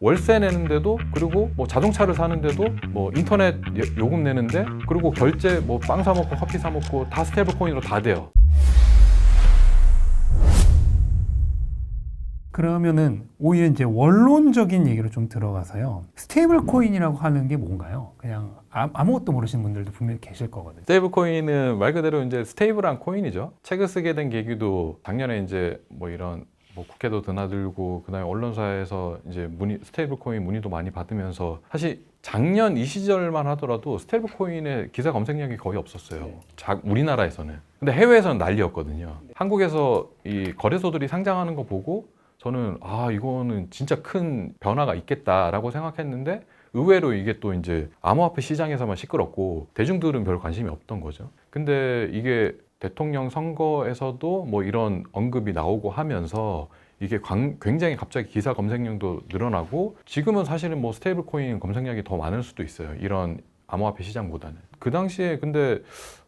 월세 내는데도 그리고 뭐 자동차를 사는데도 뭐 인터넷 예- 요금 내는데 그리고 결제 뭐 빵 사 먹고 커피 사 먹고 다 스테이블 코인으로 다 돼요. 그러면은 오히려 이제 원론적인 얘기로 좀 들어가서요. 스테이블 코인이라고 하는 게 뭔가요? 그냥 아, 아무것도 모르시는 분들도 분명히 계실 거거든요. 스테이블 코인은 말 그대로 이제 스테이블한 코인이죠. 책을 쓰게 된 계기도 작년에 이제 뭐 이런 뭐 국회도 드나들고 그다음에 언론사에서 이제 문의 스테이블 코인 문의도 많이 받으면서 사실 작년 이 시절만 하더라도 스테이블 코인의 기사 검색량이 거의 없었어요. 자, 우리나라에서는. 근데 해외에서는 난리였거든요. 한국에서 이 거래소들이 상장하는 거 보고 저는 아 이거는 진짜 큰 변화가 있겠다라고 생각했는데 의외로 이게 또 이제 암호화폐 시장에서만 시끄럽고 대중들은 별 관심이 없던 거죠. 근데 이게 대통령 선거에서도 뭐 이런 언급이 나오고 하면서 이게 광- 굉장히 갑자기 기사 검색량도 늘어나고 지금은 사실은 뭐 스테이블 코인 검색량이 더 많을 수도 있어요. 이런 암호화폐 시장보다는. 그 당시에 근데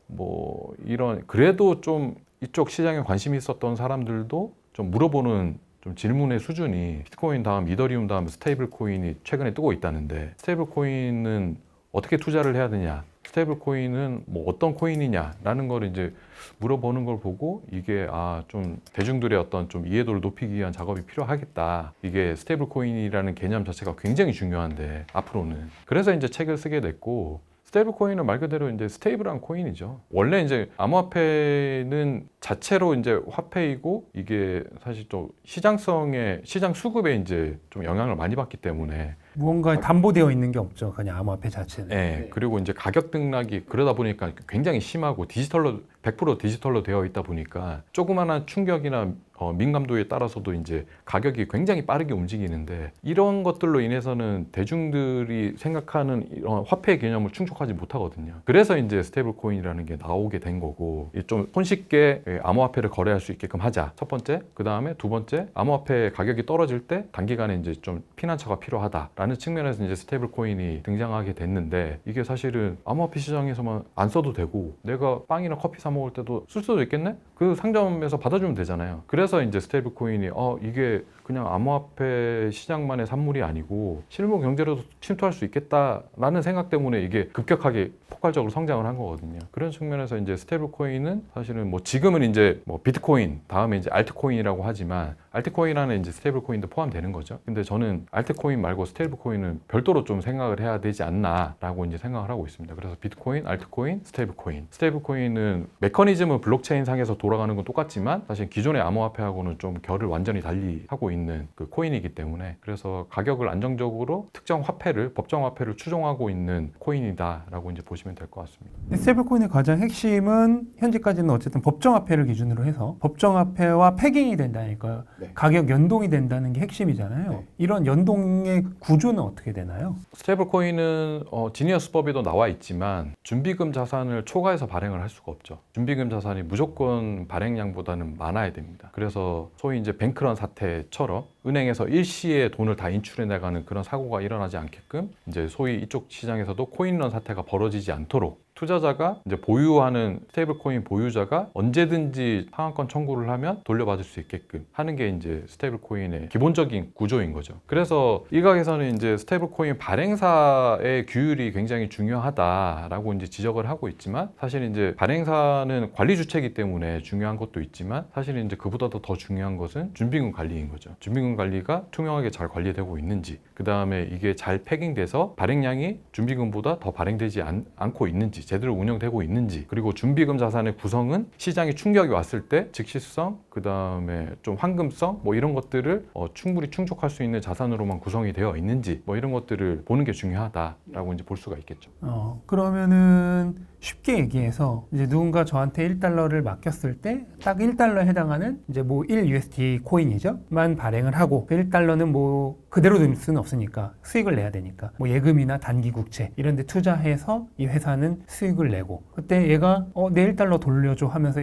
뭐 이런 그래도 좀 이쪽 시장에 관심이 있었던 사람들도 좀 물어보는 좀 질문의 수준이 비트코인 다음 이더리움 다음 스테이블 코인이 최근에 뜨고 있다는데 스테이블 코인은 어떻게 투자를 해야 되냐 스테이블 코인은 뭐 어떤 코인이냐라는 걸 이제 물어보는 걸 보고 이게 아 좀 대중들의 어떤 좀 이해도를 높이기 위한 작업이 필요하겠다. 이게 스테이블 코인이라는 개념 자체가 굉장히 중요한데 앞으로는. 그래서 이제 책을 쓰게 됐고 스테이블 코인은 말 그대로 이제 스테이블한 코인이죠. 원래 이제 암호화폐는 자체로 이제 화폐이고 이게 사실 좀 시장성에 시장 수급에 이제 좀 영향을 많이 받기 때문에 무언가 담보되어 있는 게 없죠. 그냥 암호화폐 자체는. 예, 그리고 이제 가격 등락이 그러다 보니까 굉장히 심하고 디지털로 100% 디지털로 되어 있다 보니까 조그마한 충격이나 어, 민감도에 따라서도 이제 가격이 굉장히 빠르게 움직이는데 이런 것들로 인해서는 대중들이 생각하는 이런 화폐 개념을 충족하지 못하거든요. 그래서 이제 스테이블 코인이라는 게 나오게 된 거고 이좀 손쉽게 예, 암호화폐를 거래할 수 있게끔 하자. 첫 번째, 그 다음에 두 번째, 암호화폐 가격이 떨어질 때 단기간에 이제 좀 피난처가 필요하다라는 측면에서 이제 스테이블 코인이 등장하게 됐는데 이게 사실은 암호화폐 시장에서만 안 써도 되고 내가 빵이나 커피 사 먹을 때도 쓸 수도 있겠네? 그 상점에서 받아주면 되잖아요. 그래서 이제 스테이블 코인이 어 이게 그냥 암호화폐 시장만의 산물이 아니고 실무 경제로도 침투할 수 있겠다라는 생각 때문에 이게 급격하게 폭발적으로 성장을 한 거거든요. 그런 측면에서 이제 스테이블 코인은 사실은 뭐 지금은 이제 뭐 비트코인 다음에 이제 알트코인이라고 하지만 알트코인 안에 이제 스테이블 코인도 포함되는 거죠. 근데 저는 알트코인 말고 스테이블 코인은 별도로 좀 생각을 해야 되지 않나라고 이제 생각을 하고 있습니다. 그래서 비트코인, 알트코인, 스테이블 코인. 스테이블 코인은 메커니즘은 블록체인 상에서 돌아가는 건 똑같지만 사실 기존의 암호화폐하고는 좀 결을 완전히 달리 하고 있는 그 코인이기 때문에 그래서 가격을 안정적으로 특정 화폐를 법정 화폐를 추종하고 있는 코인이다라고 이제 보시면 될 것 같습니다. 스테이블 코인의 가장 핵심은 현재까지는 어쨌든 법정 화폐를 기준으로 해서 법정 화폐와 패깅이 된다니까 네. 가격 연동이 된다는 게 핵심이잖아요. 네. 이런 연동의 구조는 어떻게 되나요? 스테이블 코인은 어, 지니어스 법에도 나와 있지만 준비금 자산을 초과해서 발행을 할 수가 없죠. 준비금 자산이 무조건 발행량보다는 많아야 됩니다. 그래서 소위 이제 뱅크런 사태처럼 은행에서 일시에 돈을 다 인출해 나가는 그런 사고가 일어나지 않게끔 이제 소위 이쪽 시장에서도 코인런 사태가 벌어지지 않도록 투자자가 이제 보유하는 스테이블 코인 보유자가 언제든지 상한권 청구를 하면 돌려받을 수 있게끔 하는 게 이제 스테이블 코인의 기본적인 구조인 거죠. 그래서 일각에서는 이제 스테이블 코인 발행사의 규율이 굉장히 중요하다라고 이제 지적을 하고 있지만 사실 이제 발행사는 관리 주체이기 때문에 중요한 것도 있지만 사실 이제 그보다도 더 중요한 것은 준비금 관리인 거죠. 준비금 관리가 투명하게 잘 관리되고 있는지, 그 다음에 이게 잘 패깅돼서 발행량이 준비금보다 더 발행되지 않, 않고 있는지, 제대로 운영되고 있는지, 그리고 준비금 자산의 구성은 시장에 충격이 왔을 때 즉시성, 그 다음에 좀 황금성, 뭐 이런 것들을 어, 충분히 충족할 수 있는 자산으로만 구성이 되어 있는지, 뭐 이런 것들을 보는 게 중요하다라고 이제 볼 수가 있겠죠. 어, 그러면은 쉽게 얘기해서 이제 누군가 저한테 1달러를 맡겼을 때 딱 1달러에 해당하는 이제 뭐 1USD 코인이죠. 만 발행을 하고 그 1달러는 뭐 그대로 둘 수는 없으니까 수익을 내야 되니까 뭐 예금이나 단기 국채 이런 데 투자해서 이 회사는 수익을 내고 그때 얘가 어, 내 1달러 돌려줘. 하면서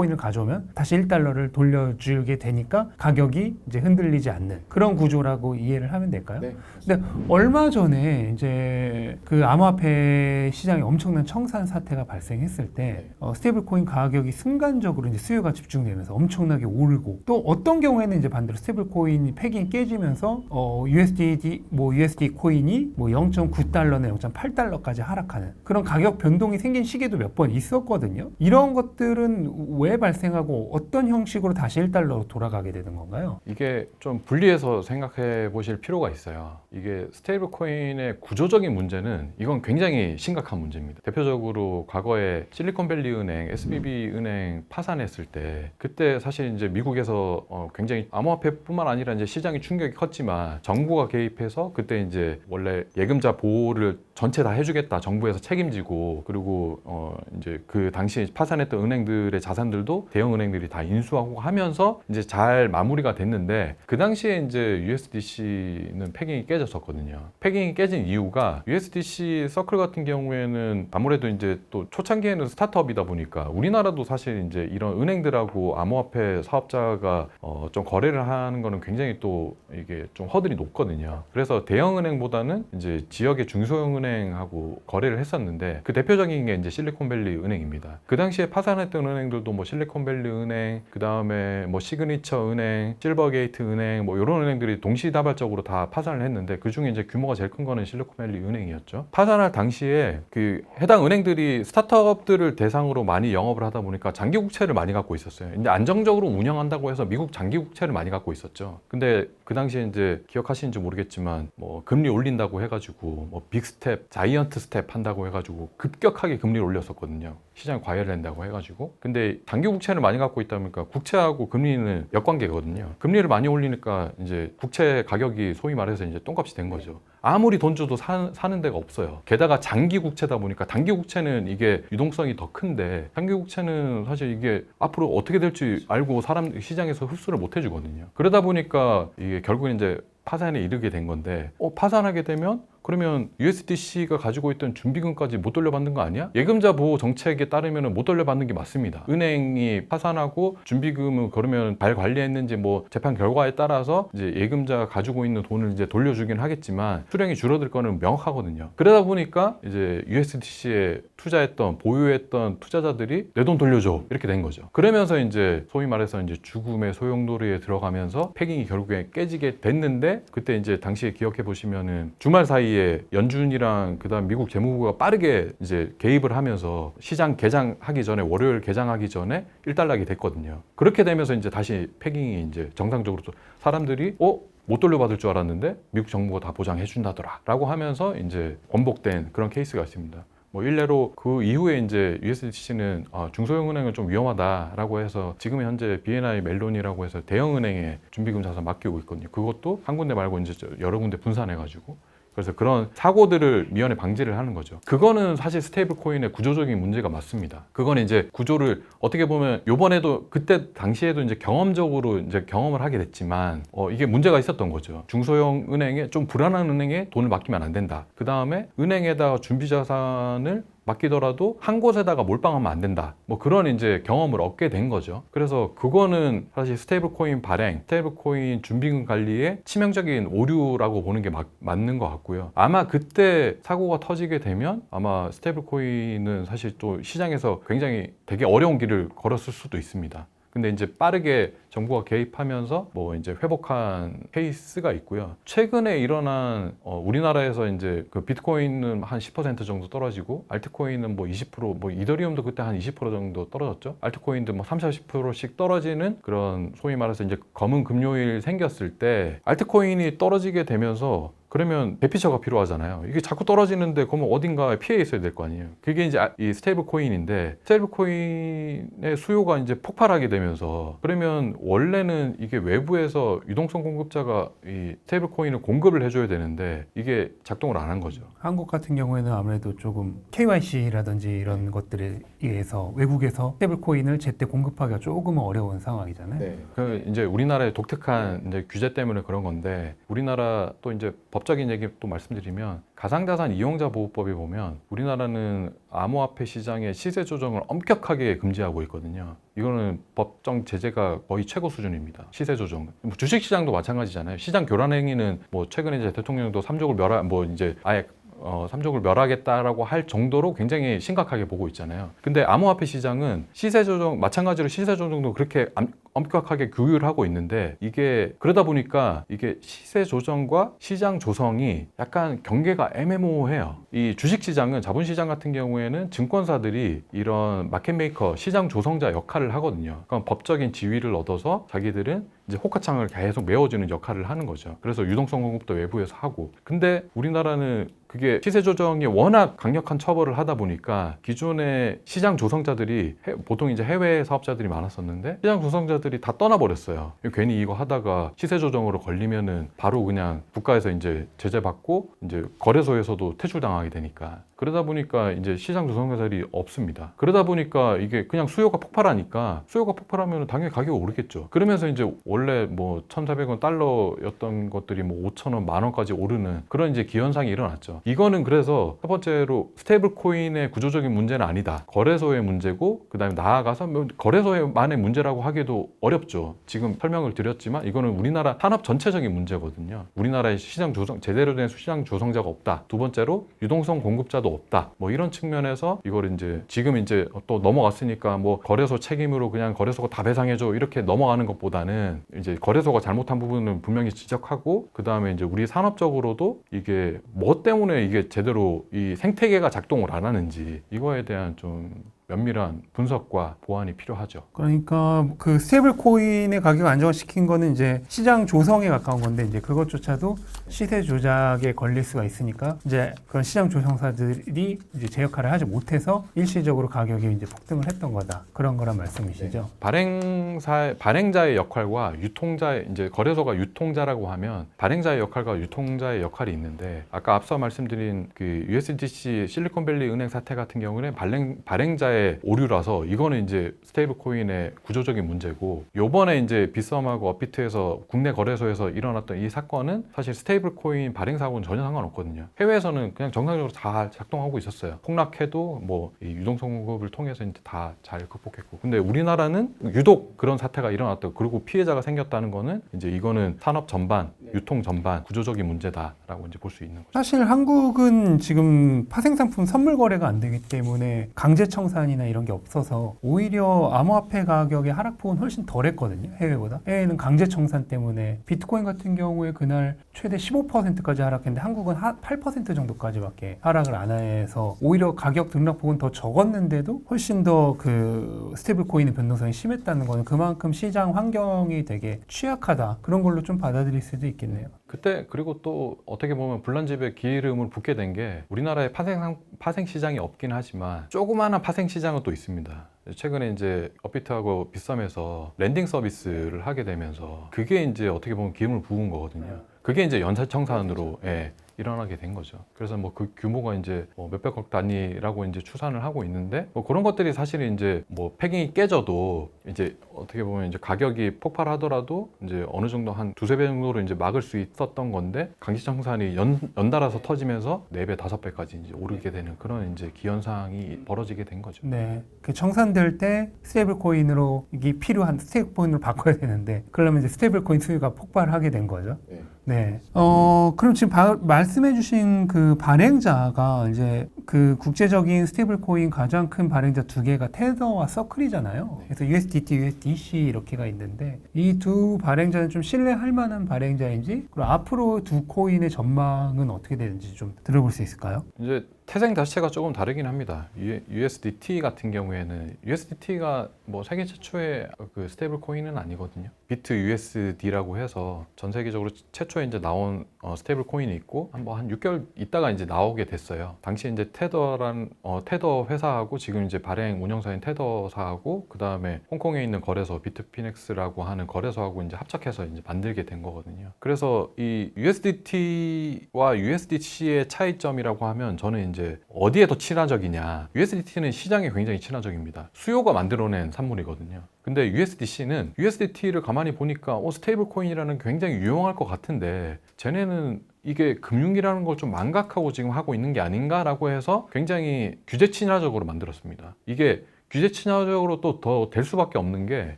1USD 코인을 가져오면 다시 1달러를 돌려주게 되니까 가격이 이제 흔들리지 않는 그런 구조라고 이해를 하면 될까요? 네. 근데 얼마 전에 이제 그 암호화폐 시장에 엄청난 청산 사태가 발생했을 때 네. 어, 스테이블 코인 가격이 순간적으로 이제 수요가 집중되면서 엄청나게 오르고 또 어떤 경우에는 이제 반대로 스테이블 코인이 패깅 깨지면서 어, USD 뭐 USD 코인이 뭐 0.9달러나 0.8달러까지 하락하는 그런 가격 변동이 생긴 시기도 몇 번 있었거든요. 이런 것들은 왜 발생하고 어떤 형식으로 다시 1달러로 돌아가게 되는 건가요? 이게 좀 분리해서 생각해 보실 필요가 있어요. 이게 스테이블 코인의 구조적인 문제는 이건 굉장히 심각한 문제입니다. 대표적으로 과거에 실리콘밸리 은행, SBB 은행 파산했을 때 그때 사실 이제 미국에서 어 굉장히 암호화폐뿐만 아니라 이제 시장이 충격이 컸지만 정부가 개입해서 그때 이제 원래 예금자 보호를 전체 다 해주겠다 정부에서 책임지고 그리고 어 이제 그 당시 파산했던 은행들의 자산들도 대형 은행들이 다 인수하고 하면서 이제 잘 마무리가 됐는데 그 당시에 이제 USDC는 패깅이 깨졌었거든요. 패깅이 깨진 이유가 USDC 서클 같은 경우에는 아무래도 이제 또 초창기에는 스타트업이다 보니까 우리나라도 사실 이제 이런 은행들하고 암호화폐 사업자가 어 좀 거래를 하는 거는 굉장히 또 이게 좀 허들이 높거든요. 그래서 대형 은행보다는 이제 지역의 중소형 은행 하고 거래를 했었는데 그 대표적인 게 이제 실리콘밸리 은행입니다. 그 당시에 파산했던 은행들도 뭐 실리콘밸리 은행, 그 다음에 뭐 시그니처 은행, 실버게이트 은행 뭐 이런 은행들이 동시다발적으로 다 파산을 했는데 그 중에 이제 규모가 제일 큰 거는 실리콘밸리 은행이었죠. 파산할 당시에 그 해당 은행들이 스타트업들을 대상으로 많이 영업을 하다 보니까 장기 국채를 많이 갖고 있었어요. 이제 안정적으로 운영한다고 해서 미국 장기 국채를 많이 갖고 있었죠. 근데 그 당시에 이제 기억하시는지 모르겠지만 뭐 금리 올린다고 해가지고 뭐 빅스텝, 자이언트 스텝 한다고 해가지고 급격하게 금리를 올렸었거든요. 시장이 과열된다고 해가지고. 근데 장기 국채를 많이 갖고 있다 보니까 국채하고 금리는 역관계거든요. 금리를 많이 올리니까 이제 국채 가격이 소위 말해서 이제 똥값이 된 거죠. 아무리 돈 줘도 사, 사는 데가 없어요. 게다가 장기 국채다 보니까 단기 국채는 이게 유동성이 더 큰데 단기 국채는 사실 이게 앞으로 어떻게 될지 알고 사람 시장에서 흡수를 못 해주거든요. 그러다 보니까 이게 결국엔 이제 파산에 이르게 된 건데 어, 파산하게 되면 그러면 USDC가 가지고 있던 준비금까지 못 돌려받는 거 아니야? 예금자 보호 정책에 따르면 못 돌려받는 게 맞습니다. 은행이 파산하고 준비금을 그러면 잘 관리했는지 뭐 재판 결과에 따라서 이제 예금자가 가지고 있는 돈을 이제 돌려주긴 하겠지만 수령이 줄어들 거는 명확하거든요. 그러다 보니까 이제 USDC에 투자했던 보유했던 투자자들이 내 돈 돌려줘 이렇게 된 거죠. 그러면서 이제 소위 말해서 이제 죽음의 소용돌이에 들어가면서 패깅이 결국에 깨지게 됐는데 그때 이제 당시에 기억해 보시면은 주말 사이 에 연준이랑 그다음 미국 재무부가 빠르게 이제 개입을 하면서 시장 개장하기 전에 월요일 개장하기 전에 1달러기 됐거든요. 그렇게 되면서 이제 다시 패깅이 이제 정상적으로 또 사람들이 어? 못 돌려받을 줄 알았는데 미국 정부가 다 보장해 준다더라 라고 하면서 이제 원복된 그런 케이스가 있습니다. 뭐 일례로 그 이후에 이제 USDC는 아, 중소형 은행은 좀 위험하다라고 해서 지금 현재 BNI 멜론이라고 해서 대형 은행에 준비금 자산 맡기고 있거든요. 그것도 한 군데 말고 이제 저 여러 군데 분산해 가지고 그래서 그런 사고들을 미연에 방지를 하는 거죠. 그거는 사실 스테이블 코인의 구조적인 문제가 맞습니다. 그건 이제 구조를 어떻게 보면 요번에도 그때 당시에도 이제 경험적으로 이제 경험을 하게 됐지만 어, 이게 문제가 있었던 거죠. 중소형 은행에 좀 불안한 은행에 돈을 맡기면 안 된다. 그 다음에 은행에다가 준비 자산을 맡기더라도 한 곳에다가 몰빵하면 안 된다. 뭐 그런 이제 경험을 얻게 된 거죠. 그래서 그거는 사실 스테이블 코인 발행, 스테이블 코인 준비금 관리의 치명적인 오류라고 보는 게 맞, 맞는 것 같고요. 아마 그때 사고가 터지게 되면 아마 스테이블 코인은 사실 또 시장에서 굉장히 되게 어려운 길을 걸었을 수도 있습니다. 근데 이제 빠르게 정부가 개입하면서 뭐 이제 회복한 케이스가 있고요. 최근에 일어난 어 우리나라에서 이제 그 비트코인은 한 10% 정도 떨어지고 알트코인은 뭐 20%뭐 이더리움도 그때 한 20% 정도 떨어졌죠. 알트코인도 뭐 30, 40%씩 떨어지는 그런 소위 말해서 이제 검은 금요일 생겼을 때 알트코인이 떨어지게 되면서 그러면 대피처가 필요하잖아요. 이게 자꾸 떨어지는데 그러면 어딘가에 피해 있어야 될 거 아니에요. 그게 이제 아- 이 스테이블 코인인데 스테이블 코인의 수요가 이제 폭발하게 되면서 그러면 원래는 이게 외부에서 유동성 공급자가 이 스테이블 코인을 공급을 해줘야 되는데 이게 작동을 안 한 거죠. 한국 같은 경우에는 아무래도 조금 KYC라든지 이런 것들에 의해서 외국에서 스테이블 코인을 제때 공급하기가 조금 어려운 상황이잖아요. 그 이제 우리나라의 독특한 이제 규제 때문에 그런 건데 우리나라 또 이제 법 법적인 얘기 또 말씀드리면 가상자산 이용자 보호법에 보면 우리나라는 암호화폐 시장의 시세 조정을 엄격하게 금지하고 있거든요. 이거는 법정 제재가 거의 최고 수준입니다. 시세 조정. 뭐 주식 시장도 마찬가지잖아요. 시장 교란 행위는 뭐 최근에 이제 대통령도 삼족을 멸하 뭐 이제 아예 어, 삼족을 멸하겠다라고 할 정도로 굉장히 심각하게 보고 있잖아요. 근데 암호화폐 시장은 시세 조정 마찬가지로 시세 조정도 그렇게 암- 엄격하게 규율을 하고 있는데 이게 그러다 보니까 이게 시세 조정과 시장 조성이 약간 경계가 애매모호해요. 이 주식 시장은 자본 시장 같은 경우에는 증권사들이 이런 마켓 메이커 시장 조성자 역할을 하거든요. 그럼 법적인 지위를 얻어서 자기들은 이제 호가창을 계속 메워주는 역할을 하는 거죠. 그래서 유동성 공급도 외부에서 하고. 근데 우리나라는 그게 시세 조정이 워낙 강력한 처벌을 하다 보니까 기존의 시장 조성자들이 해- 보통 이제 해외 사업자들이 많았었는데 시장 조성자들이 다 떠나버렸어요. 괜히 이거 하다가 시세 조정으로 걸리면은 바로 그냥 국가에서 이제 제재 받고 이제 거래소에서도 퇴출당하게 되니까 그러다 보니까 이제 시장 조성자들이 없습니다. 그러다 보니까 이게 그냥 수요가 폭발하니까 수요가 폭발하면 당연히 가격이 오르겠죠. 그러면서 이제 원래 뭐 1,400원 달러였던 것들이 뭐 5,000원, 만 원까지 오르는 그런 이제 기현상이 일어났죠. 이거는 그래서 첫 번째로 스테이블 코인의 구조적인 문제는 아니다. 거래소의 문제고 그다음에 나아가서 뭐 거래소만의 문제라고 하기도 어렵죠. 지금 설명을 드렸지만 이거는 우리나라 산업 전체적인 문제거든요. 우리나라의 시장 조성 제대로 된 시장 조성자가 없다. 두 번째로 유동성 공급자도 없다. 뭐 이런 측면에서 이걸 이제 지금 이제 또 넘어갔으니까 뭐 거래소 책임으로 그냥 거래소가 다 배상해줘 이렇게 넘어가는 것보다는 이제 거래소가 잘못한 부분은 분명히 지적하고 그 다음에 이제 우리 산업적으로도 이게 뭐 때문에 이게 제대로 이 생태계가 작동을 안 하는지 이거에 대한 좀 면밀한 분석과 보완이 필요하죠. 그러니까 그 스테이블 코인의 가격을 안정화시킨 거는 이제 시장 조성에 가까운 건데 이제 그것조차도 시세 조작에 걸릴 수가 있으니까 이제 그런 시장 조성사들이 이제 제 역할을 하지 못해서 일시적으로 가격이 이제 폭등을 했던 거다 그런 거란 말씀이시죠. 발행사 발행자의 역할과 유통자의 이제 거래소가 유통자라고 하면 발행자의 역할과 유통자의 역할이 있는데 아까 앞서 말씀드린 그 USDC 실리콘밸리 은행 사태 같은 경우는 발행 발행 자의 오류라서 이거는 이제 스테이블 코인의 구조적인 문제고 요번에 이제 비썸하고 업비트에서 국내 거래소에서 일어났던 이 사건은 사실 스테이블 코인 발행사하고는 전혀 상관없거든요. 해외에서는 그냥 정상적으로 다 작동하고 있었어요. 폭락해도 뭐이 유동성 공급을 통해서 이제 다 잘 극복했고. 근데 우리나라는 유독 그런 사태가 일어났다. 그리고 피해자가 생겼다는 거는 이제 이거는 산업 전반, 유통 전반 구조적인 문제다라고 이제 볼 수 있는 거죠. 사실 한국은 지금 파생상품 선물 거래가 안 되기 때문에 강제 청산이 나 이런 게 없어서 오히려 암호화폐 가격의 하락폭은 훨씬 덜했거든요 해외보다 해외는 강제 청산 때문에 비트코인 같은 경우에 그날 최대 15%까지 하락했는데 한국은 8% 정도까지밖에 하락을 안 해서 오히려 가격 등락폭은 더 적었는데도 훨씬 더 그 스테이블 코인의 변동성이 심했다는 거는 그만큼 시장 환경이 되게 취약하다 그런 걸로 좀 받아들일 수도 있겠네요. 그때 그리고 또 어떻게 보면 불난집에 기름을 붓게 된 게 우리나라에 파생 파생 시장이 없긴 하지만 조그마한 파생 시장은 또 있습니다. 최근에 이제 업비트하고 비썸에서 랜딩 서비스를 하게 되면서 그게 이제 어떻게 보면 기름을 부은 거거든요. 그게 이제 연쇄청산으로 예, 일어나게 된 거죠. 그래서 뭐 그 규모가 이제 뭐 몇백억 단위라고 이제 추산을 하고 있는데 뭐 그런 것들이 사실 이제 뭐 패깅이 깨져도 이제 어떻게 보면 이제 가격이 폭발하더라도 이제 어느 정도 한 두세 배 정도로 이제 막을 수 있었던 건데 강시청산이 연, 연달아서 터지면서 네 배 다섯 배까지 이제 오르게 되는 그런 이제 기현상이 벌어지게 된 거죠. 네. 그 청산될 때 스테이블 코인으로 이게 필요한 스테이블 코인으로 바꿔야 되는데 그러면 이제 스테이블 코인 수요가 폭발하게 된 거죠. 네. 네. 어, 그럼 지금 바- 말 씀해 주신 그 발행자가 이제 그 국제적인 스테이블 코인 가장 큰 발행자 두 개가 테더와 서클이잖아요. 네. 그래서 USDT, USDC 이렇게가 있는데 이 두 발행자는 좀 신뢰할 만한 발행자인지 그리고 앞으로 두 코인의 전망은 어떻게 되는지 좀 들어볼 수 있을까요? 이제 태생 자체가 조금 다르긴 합니다. USDT 같은 경우에는 USDT가 뭐 세계 최초의 그 스테이블 코인은 아니거든요. 비트 USD라고 해서 전 세계적으로 최초에 이제 나온 어, 스테이블 코인이 있고 한뭐한 6개월 있다가 이제 나오게 됐어요. 당시 이제 테더란 어, 테더 회사하고 지금 이제 발행 운영사인 테더사하고 그 다음에 홍콩에 있는 거래소 비트피넥스라고 하는 거래소하고 이제 합작해서 이제 만들게 된 거거든요. 그래서 이 USDT와 USDC의 차이점이라고 하면 저는 이제 어디에 더 친화적이냐. USDT는 시장에 굉장히 친화적입니다. 수요가 만들어낸 산물이거든요. 근데 USDC는 USDT를 가만히 보니까 어, 스테이블 코인이라는 굉장히 유용할 것 같은데 쟤네는 이게 금융이라는 걸 좀 망각하고 지금 하고 있는 게 아닌가라고 해서 굉장히 규제 친화적으로 만들었습니다. 이게 규제 친화적으로 또 더 될 수밖에 없는 게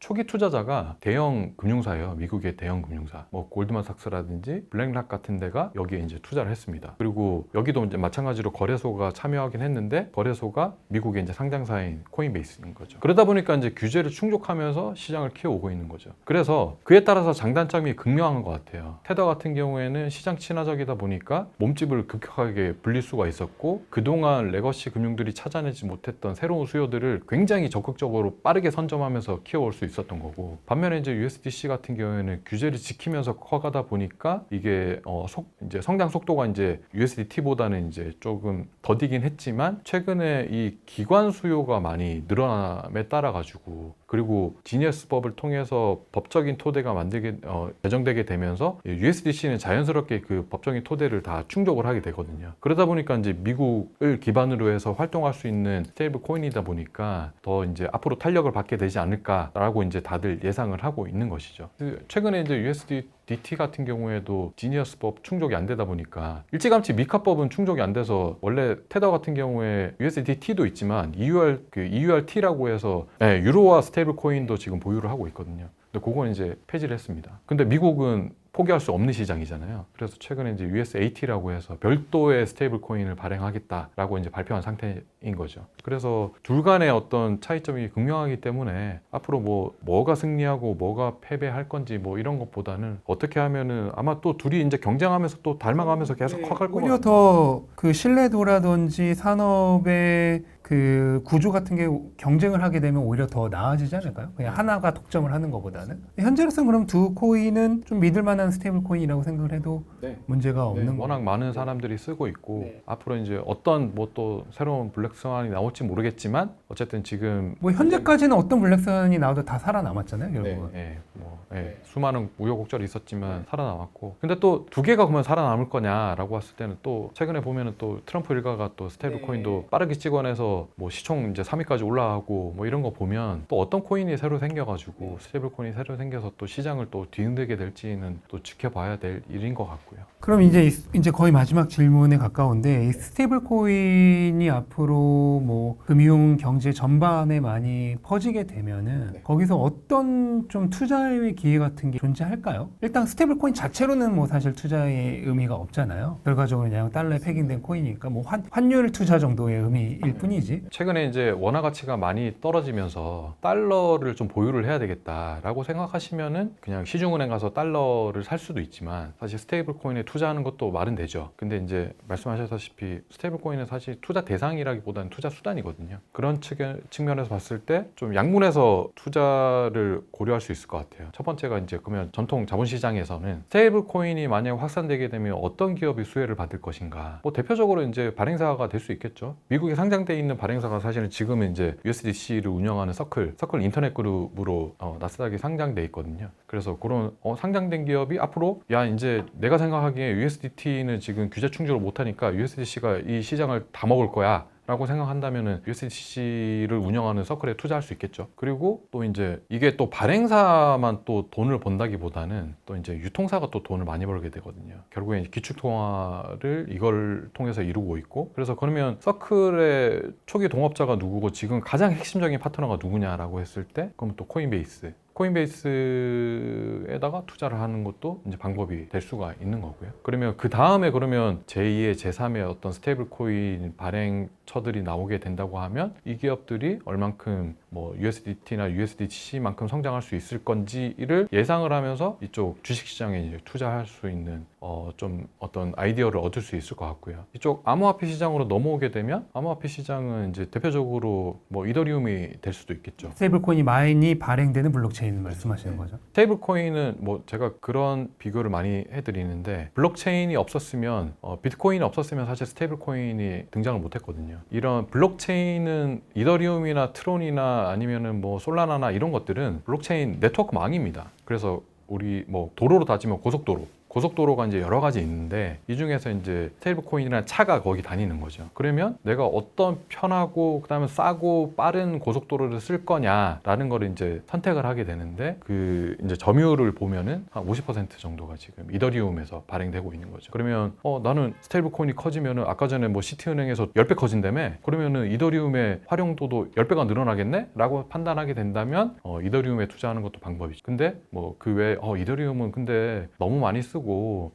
초기 투자자가 대형 금융사예요. 미국의 대형 금융사. 뭐 골드만삭스라든지 블랙락 같은 데가 여기에 이제 투자를 했습니다. 그리고 여기도 이제 마찬가지로 거래소가 참여하긴 했는데 거래소가 미국의 이제 상장사인 코인베이스인 거죠. 그러다 보니까 이제 규제를 충족하면서 시장을 키워오고 있는 거죠. 그래서 그에 따라서 장단점이 극명한 것 같아요. 테더 같은 경우에는 시장 친화적이다 보니까 몸집을 급격하게 불릴 수가 있었고 그동안 레거시 금융들이 찾아내지 못했던 새로운 수요들을 굉장히 적극적으로 빠르게 선점하면서 키워올 수 있었던 거고 반면에 이제 USDC 같은 경우에는 규제를 지키면서 커가다 보니까 이게 어, 속, 이제 성장 속도가 이제 USDT보다는 이제 조금 더디긴 했지만 최근에 이 기관 수요가 많이 늘어남에 따라 가지고 그리고 지니어스법을 통해서 법적인 토대가 만들게 어, 제정되게 되면서 USDC는 자연스럽게 그 법적인 토대를 다 충족을 하게 되거든요. 그러다 보니까 이제 미국을 기반으로 해서 활동할 수 있는 스테이블 코인이다 보니까 더 이제 앞으로 탄력을 받게 되지 않을까라고 이제 다들 예상을 하고 있는 것이죠. 그 최근에 이제 USD DT 같은 경우에도 지니어스법 충족이 안 되다 보니까 일찌감치 미카법은 충족이 안 돼서 원래 테더 같은 경우에 USDT도 있지만 EUR 그 EURT라고 해서 네, 유로화 스테이블 코인도 지금 보유를 하고 있거든요. 근데 그건 이제 폐지를 했습니다. 근데 미국은 포기할 수 없는 시장이잖아요. 그래서 최근에 이제 USAT라고 해서 별도의 스테이블 코인을 발행하겠다라고 이제 발표한 상태인 거죠. 그래서 둘 간의 어떤 차이점이 극명하기 때문에 앞으로 뭐 뭐가 승리하고 뭐가 패배할 건지 뭐 이런 것보다는 어떻게 하면은 아마 또 둘이 이제 경쟁하면서 또 닮아가면서 계속 커갈 거예요. 오히려 더 그 신뢰도라든지 산업의 그 구조 같은 게 경쟁을 하게 되면 오히려 더 나아지지 않을까요? 그냥 하나가 독점을 하는 것보다는 현재로서는 그럼 두 코인은 좀 믿을 만한 스테이블 코인이라고 생각을 해도 네. 문제가 없는 네, 워낙. 많은 사람들이 쓰고 있고 네. 앞으로 이제 어떤 뭐 또 새로운 블랙스완이 나올지 모르겠지만 어쨌든 지금 뭐 현재까지는 어떤 블랙선이 나와도 다 살아남았잖아요, 결국은. 네, 뭐, 예, 수많은 우여곡절이 있었지만 살아남았고 근데 또 두 개가 그러면 살아남을 거냐라고 했을 때는 또 최근에 보면은 또 트럼프 일가가 또 스테이블 네. 코인도 빠르게 찍어내서 뭐 시총 이제 3위까지 올라가고 뭐 이런 거 보면 또 어떤 코인이 새로 생겨가지고 스테이블 코인이 새로 생겨서 또 시장을 또 뒤흔들게 될지는 또 지켜봐야 될 일인 것 같고요. 그럼 이제 이- 이제 거의 마지막 질문에 가까운데 이 스테이블 코인이 앞으로 뭐 금융 경제 전반에 많이 퍼지게 되면은 네. 거기서 어떤 좀 투자의 기회 같은 게 존재할까요? 일단 스테이블 코인 자체로는 뭐 사실 투자의 의미가 없잖아요. 결과적으로 그냥 달러에 패깅된 코인이니까 뭐 환, 환율 투자 정도의 의미일 뿐이지. 최근에 이제 원화 가치가 많이 떨어지면서 달러를 좀 보유를 해야 되겠다라고 생각하시면은 그냥 시중은행 가서 달러를 살 수도 있지만 사실 스테이블 코인에 투자하는 것도 말은 되죠. 근데 이제 말씀하셨다시피 스테이블 코인은 사실 투자 대상이라기보다는 투자 수단이거든요. 그런 측- 측면에서 봤을 때 좀 양문에서 투자를 고려할 수 있을 것 같아요. 첫 번째가 이제 그러면 전통 자본시장에서는 스테이블 코인이 만약 확산되게 되면 어떤 기업이 수혜를 받을 것인가? 뭐 대표적으로 이제 발행사가 될 수 있겠죠. 미국에 상장돼 있는 발행사가 사실은 지금은 이제 USDC를 운영하는 서클, 서클 인터넷 그룹으로 어, 나스닥에 상장돼 있거든요. 그래서 그런 어, 상장된 기업이 앞으로 야 이제 내가 생각하기에 USDT는 지금 규제 충족을 못하니까 USDC가 이 시장을 다 먹을 거야. 라고 생각한다면은 USDC를 운영하는 서클에 투자할 수 있겠죠. 그리고 또 이제 이게 또 발행사만 또 돈을 번다기보다는 또 이제 유통사가 또 돈을 많이 벌게 되거든요. 결국에 기축 통화를 이걸 통해서 이루고 있고 그래서 그러면 서클의 초기 동업자가 누구고 지금 가장 핵심적인 파트너가 누구냐라고 했을 때 그럼 또 코인베이스 코인베이스에다가 투자를 하는 것도 이제 방법이 될 수가 있는 거고요. 그러면 그 다음에 그러면 제2의 제3의 어떤 스테이블 코인 발행처들이 나오게 된다고 하면 이 기업들이 얼만큼 뭐 USDT나 USDC만큼 성장할 수 있을 건지를 예상을 하면서 이쪽 주식 시장에 이제 투자할 수 있는 어 좀 어떤 아이디어를 얻을 수 있을 것 같고요. 이쪽 암호화폐 시장으로 넘어오게 되면 암호화폐 시장은 이제 대표적으로 뭐 이더리움이 될 수도 있겠죠. 스테이블 코인이 많이 발행되는 블록체인 말씀하시는 네. 거죠. 스테이블 코인은 뭐 제가 그런 비교를 많이 해드리는데 블록체인이 없었으면 어, 비트코인이 없었으면 사실 스테이블 코인이 등장을 못했거든요. 이런 블록체인은 이더리움이나 트론이나 아니면은 뭐 솔라나나 이런 것들은 블록체인 네트워크 망입니다. 그래서 우리 뭐 도로로 따지면 고속도로 고속도로가 이제 여러 가지 있는데 이 중에서 이제 스테이블 코인이라는 차가 거기 다니는 거죠. 그러면 내가 어떤 편하고 그다음에 싸고 빠른 고속도로를 쓸 거냐라는 걸 이제 선택을 하게 되는데 그 이제 점유율을 보면은 한 50% 정도가 지금 이더리움에서 발행되고 있는 거죠. 그러면 어 나는 스테이블 코인이 커지면은 아까 전에 뭐 시티은행에서 10배 커진다며 그러면은 이더리움의 활용도도 10배가 늘어나겠네?라고 판단하게 된다면 어 이더리움에 투자하는 것도 방법이죠. 근데 뭐 그 외에 어 이더리움은 근데 너무 많이 쓰고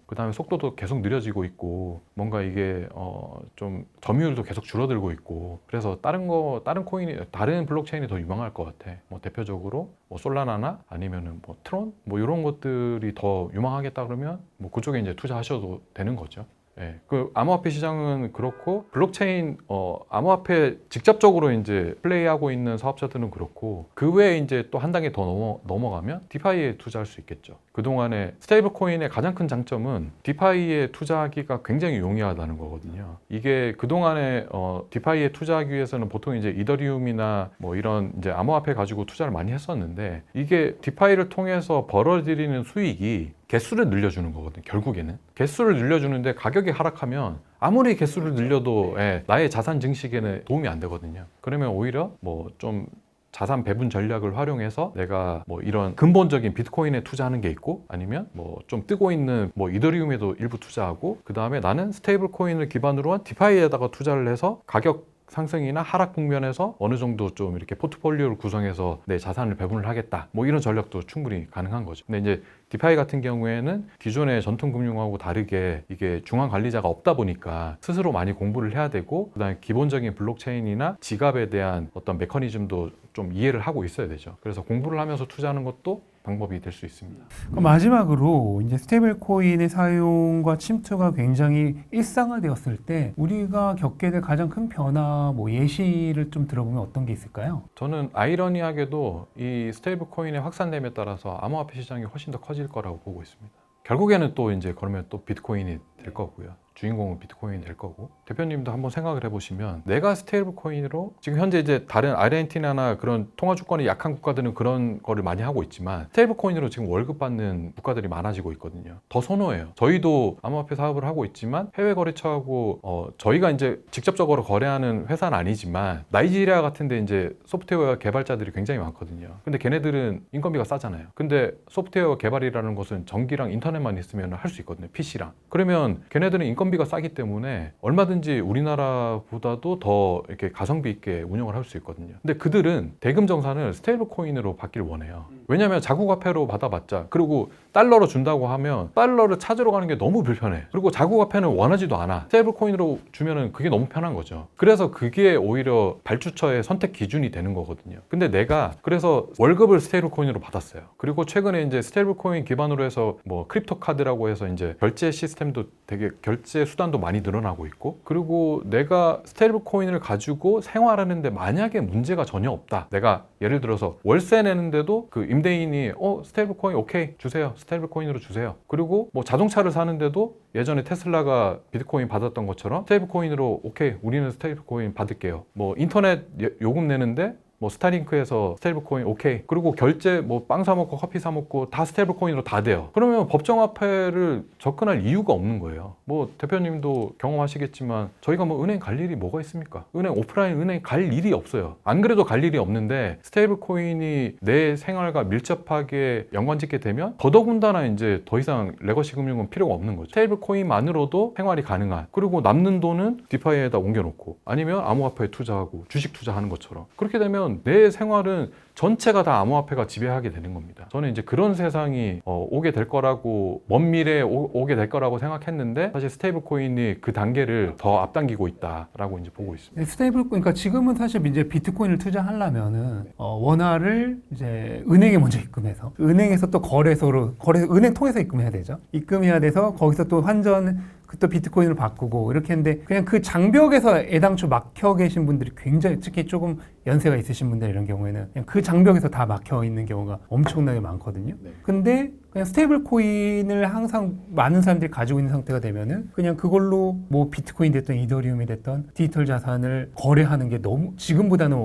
그다음에 속도도 계속 느려지고 있고 뭔가 이게 어 좀 점유율도 계속 줄어들고 있고 그래서 다른 거 다른 코인이 다른 블록체인이 더 유망할 것 같아. 뭐 대표적으로 뭐 솔라나나 아니면은 뭐 트론 뭐 이런 것들이 더 유망하겠다 그러면 뭐 그쪽에 이제 투자하셔도 되는 거죠. 예, 그 암호화폐 시장은 그렇고 블록체인 어 암호화폐 직접적으로 이제 플레이하고 있는 사업자들은 그렇고 그 외에 이제 또 한 단계 더 넘어 넘어가면 디파이에 투자할 수 있겠죠. 그 동안에 스테이블 코인의 가장 큰 장점은 디파이에 투자하기가 굉장히 용이하다는 거거든요. 이게 그 동안에 어 디파이에 투자하기 위해서는 보통 이제 이더리움이나 뭐 이런 이제 암호화폐 가지고 투자를 많이 했었는데 이게 디파이를 통해서 벌어들이는 수익이 개수를 늘려주는 거거든요. 결국에는 개수를 늘려주는데 가격이 하락하면 아무리 개수를 늘려도 예, 나의 자산 증식에는 도움이 안 되거든요. 그러면 오히려 뭐좀 자산 배분 전략을 활용해서 내가 뭐 이런 근본적인 비트코인에 투자하는 게 있고 아니면 뭐 좀 뜨고 있는 뭐 이더리움에도 일부 투자하고 그 다음에 나는 스테이블 코인을 기반으로 한 디파이에다가 투자를 해서 가격 상승이나 하락 국면에서 어느 정도 좀 이렇게 포트폴리오를 구성해서 내 자산을 배분을 하겠다. 뭐 이런 전략도 충분히 가능한 거죠. 근데 이제 디파이 같은 경우에는 기존의 전통 금융하고 다르게 이게 중앙 관리자가 없다 보니까 스스로 많이 공부를 해야 되고 그다음에 기본적인 블록체인이나 지갑에 대한 어떤 메커니즘도 좀 이해를 하고 있어야 되죠. 그래서 공부를 하면서 투자하는 것도 방법이 될 수 있습니다. 그럼 마지막으로 이제 스테이블 코인의 사용과 침투가 굉장히 일상화되었을 때 우리가 겪게 될 가장 큰 변화 뭐 예시를 좀 들어보면 어떤 게 있을까요? 저는 아이러니하게도 이 스테이블 코인의 확산됨에 따라서 암호화폐 시장이 훨씬 더 커질 거라고 보고 있습니다. 결국에는 또 이제 그러면 또 비트코인이 될 거고요. 주인공은 비트코인이 될 거고 대표님도 한번 생각을 해보시면 내가 스테이블 코인으로 지금 현재 이제 다른 아르헨티나나 그런 통화 주권이 약한 국가들은 그런 거를 많이 하고 있지만 스테이블 코인으로 지금 월급 받는 국가들이 많아지고 있거든요. 더 선호해요. 저희도 암호화폐 사업을 하고 있지만 해외 거래처하고 어, 저희가 이제 직접적으로 거래하는 회사는 아니지만 나이지리아 같은 데 이제 소프트웨어 개발자들이 굉장히 많거든요. 근데 걔네들은 인건비가 싸잖아요. 근데 소프트웨어 개발이라는 것은 전기랑 인터넷만 있으면 할 수 있거든요. PC랑. 그러면 걔네들은 인건비가 싸기 때문에 얼마든지 우리나라보다도 더 이렇게 가성비 있게 운영을 할 수 있거든요. 근데 그들은 대금 정산을 스테이블 코인으로 받기를 원해요. 왜냐하면 자국 화폐로 받아봤자 그리고 달러로 준다고 하면 달러를 찾으러 가는 게 너무 불편해. 그리고 자국 화폐는 원하지도 않아. 스테이블 코인으로 주면은 그게 너무 편한 거죠. 그래서 그게 오히려 발주처의 선택 기준이 되는 거거든요. 근데 내가 그래서 월급을 스테이블 코인으로 받았어요. 그리고 최근에 이제 스테이블 코인 기반으로 해서 뭐 크립토 카드라고 해서 이제 결제 시스템도 되게 결제 수단도 많이 늘어나고 있고 그리고 내가 스테이블 코인을 가지고 생활하는데 만약에 문제가 전혀 없다. 내가 예를 들어서 월세 내는데도 그 임대인이 어 스테이블 코인 오케이 주세요. 스테이블 코인으로 주세요. 그리고 뭐 자동차를 사는데도 예전에 테슬라가 비트코인 받았던 것처럼 스테이블 코인으로 오케이 우리는 스테이블 코인 받을게요. 뭐 인터넷 요- 요금 내는데 뭐 스타링크에서 스테이블 코인 오케이. 그리고 결제 뭐 빵 사 먹고 커피 사 먹고 다 스테이블 코인으로 다 돼요. 그러면 법정 화폐를 접근할 이유가 없는 거예요. 뭐 대표님도 경험하시겠지만 저희가 뭐 은행 갈 일이 뭐가 있습니까? 은행 오프라인 은행 갈 일이 없어요. 안 그래도 갈 일이 없는데 스테이블 코인이 내 생활과 밀접하게 연관짓게 되면 더더군다나 이제 더 이상 레거시 금융은 필요가 없는 거죠. 스테이블 코인만으로도 생활이 가능한. 그리고 남는 돈은 디파이에다 옮겨놓고 아니면 암호화폐에 투자하고 주식 투자하는 것처럼. 그렇게 되면 내 생활은 전체가 다 암호화폐가 지배하게 되는 겁니다. 저는 이제 그런 세상이 어, 오게 될 거라고 먼 미래에 오, 게될 거라고 생각했는데 사실 스테이블 코인이 그 단계를 더 앞당기고 있다라고 이제 보고 있습니다. 네, 스테이블 코인, 그러니까 지금은 사실 이제 비트코인을 투자하려면은 어, 원화를 이제 은행에 먼저 입금해서 은행에서 또 거래소로 거래 은행 통해서 입금해야 되죠. 입금해야 돼서 거기서 또 환전 그또 비트코인을 바꾸고 이렇게 했는데 그냥 그 장벽에서 애당초 막혀 계신 분들이 굉장히 특히 조금 연세가 있으신 분들 이런 경우에는 그냥 그 장벽에서 다 막혀 있는 경우가 엄청나게 많거든요. 네. 근데 그냥 스테이블 코인을 항상 많은 사람들이 가지고 있는 상태가 되면은 그냥 그걸로 뭐 비트코인 됐던 이더리움이 됐던 디지털 자산을 거래하는 게 너무 지금보다는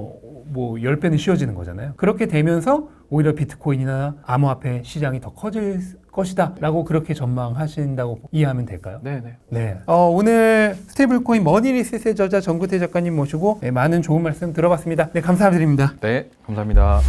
뭐 10배는 쉬워지는 거잖아요. 그렇게 되면서 오히려 비트코인이나 암호화폐 시장이 더 커질 것이다 라고 그렇게 전망하신다고 이해하면 될까요? 네네. 네. 어, 오늘 스테이블코인 머니리셋의 저자 정구태 작가님 모시고 네, 많은 좋은 말씀 들어봤습니다. 네, 감사드립니다. 네, 감사합니다.